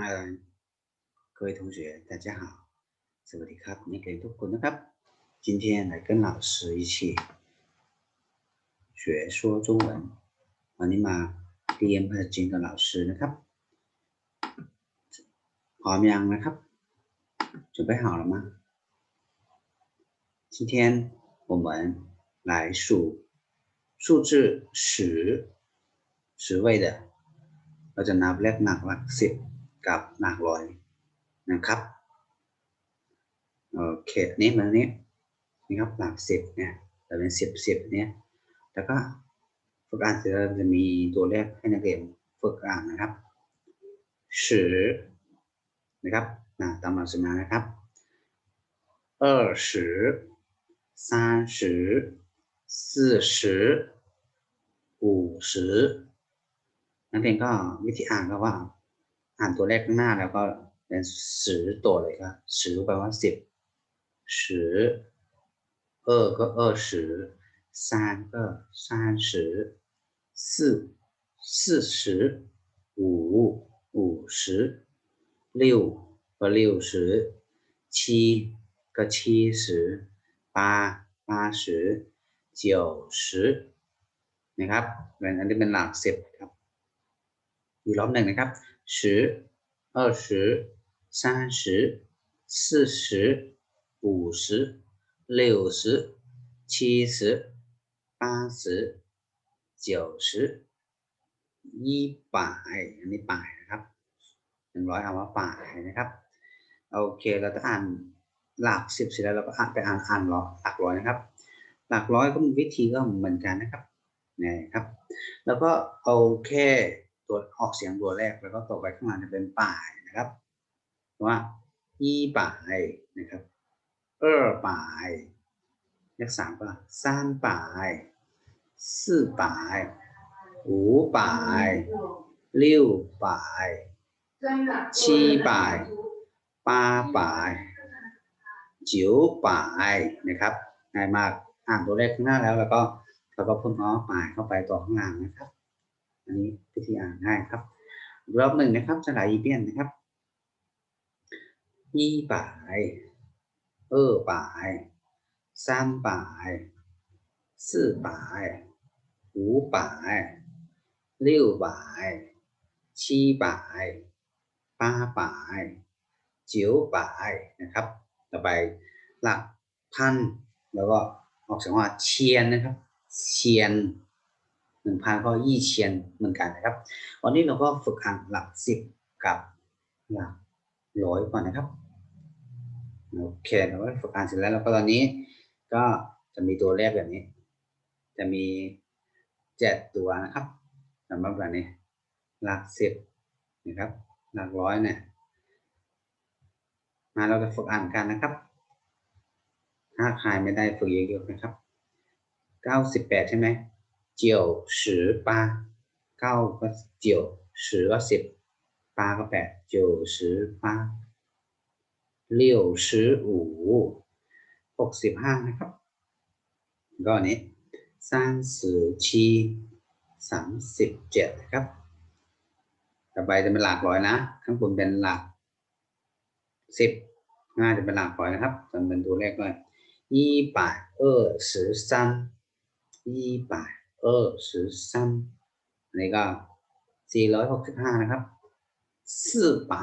嗨，各位同学，大家好，สวัสดีครับนักเรียนทุกคนนะครับ今天来跟老师一起学说中文วันนี้มาเรียนภาษาจีนกับ老师นะครับพร้อมยังนะครับ准备好了吗今天我们来数数字十十位的เราจะนับเลขหนักหลักสิบ กับหนักร้อยนะครับโอเคอันนี้มันนี้นี่ครับหลักสิบเนี่ยแต่เป็นสิบสิบเนี่ยแล้วก็ฝึกอ่านเสร็จแล้วจะมีตัวเลขให้นักเรียนฝึกอ่านนะครับสินะครับนะตามหลักสมานะครับ二十三十四十五十นักเรียนก็วิธีอ่านก็ว่า อ่านตัวแรกข้างหน้าแล้วก็เป็นสือตัวเลยครับสือแปลว่าสิบสือเออก็เออสือ三ก็三十四四十五五十六ก็六十七ก็七十八八十九十นะครับเป็นอันนี้เป็นหลักสิบครับ อีกรอบหนึ่งนะครับ 十二十三十四十五十六十七十八十九十ยี่ป่ายอันนี้ป่ายนะครับหนึ่งร้อยเอาว่าป่ายนะครับโอเคเราจะอ่านหลักสิบเสร็จแล้วเราก็อ่านไปอ่านอ่านหลักหลักร้อยนะครับ หลักร้อยก็มีวิธีก็เหมือนกันนะครับนะครับ แล้วก็โอเค ัวออกเสียงตัวแรกแล้วก็ต่อไปข้างหลังจะเป็นป่ายนะครับว่าอีป่ายนะครับ เออป่ายเลขสามก็สามป่ายสี่ป่ายหูป่ายลิ้วป่ายชีป่ายปาป่ายจิ๋วป่ายนะครับง่ายมากอ่านตัวเลขข้างหน้าแล้วแล้วก็เราก็พิ่มอ้อป่ายเข้าไปต่อข้างล่างนะครับ อันนี้วิธีอ่านง่ายครับ รอบหนึ่งนะครับสลายอีเปียนนะครับยี่ป่าย เออป่ายสามป่ายสี่ป่ายหูป่าย六ป่าย七ป่ายป้าป่ายเจียวป่ายนะครับ ต่อไปหลักพันแล้วก็ออกเสียงว่าเชียนนะครับ เชียน หนึ่งพันก็ยี่เชียนเหมือนกันนะครับ วันนี้เราก็ฝึกอ่านหลักสิบกับหลักร้อยก่อนนะครับโอเคเราก็ฝึกอ่านเสร็จแล้วแล้วก็ตอนนี้ก็จะมีตัวเลขแบบนี้ จะมีเจ็ดตัวนะครับสำหรับแบบนี้ หลักสิบนะครับ หลักร้อยเนี่ยมาเราจะฝึกอ่านกันนะครับ ถ้าใครไม่ได้ฝึกเยอะๆนะครับเก้าสิบแปดใช่ไหม 九十八เก้าก็九十ก็สิบ八ก็แปด九十八六十五หกสิบห้านะครับก็อันนี้สามสิบ七สามสิบเจ็ดนะครับ ต่อไปจะเป็นหลักร้อยนะ ข้างบนเป็นหลักสิบห้าจะเป็นหลักร้อยนะครับจะเป็นตัวเลขก็一百二十三一百 二十三อันนี้ก็สี่ร้อยหกสิบห้านะครับ四百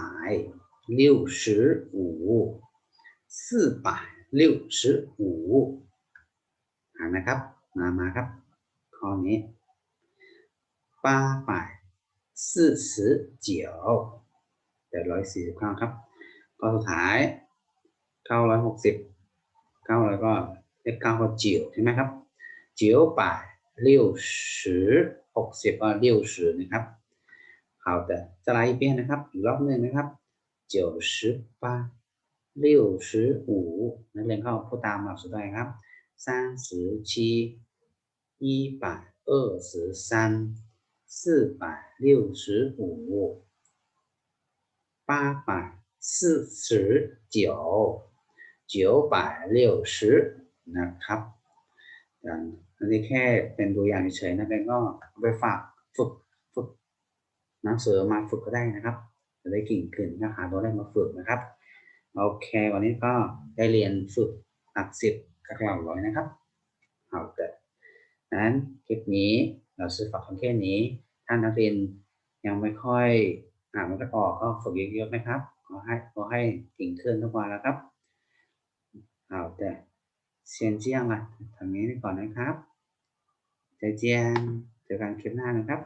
六十五四百六十五อ่านนะครับ มามาครับ ข้อนี้八百四十九แปดร้อยสี่สิบเก้าครับข้อสุดท้ายเก้าร้อยหกสิบเก้าร้อยก็เลขเก้าก็จิ๋วใช่ไหมครับ 九百 六十หกสิบก็六十นะครับ好的再来一遍นะครับอีกรอบหนึ่งนะครับ九十八六十五นักเรียนเข้าพูดตามหลักสูตรได้ครับ三十七一百二十三四百六十五八百四十九九百六十นะครับ อันนี้แค่เป็นตัวอย่างเฉยๆนะเด็กก็ไปฝากฝึกฝึกหนังสือมาฝึกก็ได้นะครับ จะได้เก่งขึ้นนะหาตัวเลขมาฝึกนะครับโอเควันนี้ก็ได้เรียนฝึกหลักสิบกับหลักร้อยนะครับเอาแต่นั้นคลิปนี้เราซื้อฝากคำแค่นี้ท่านนักเรียนยังไม่ค่อยอ่านมันก็ออกก็ฝึกเยอะๆนะครับขอให้ขอให้เก่งขึ้นทุกวันนะครับเอาแต่ เซียนเจียงอะทำนี้ไปก่อนนะครับใจเจียนเจอกันคลิปหน้านะครับ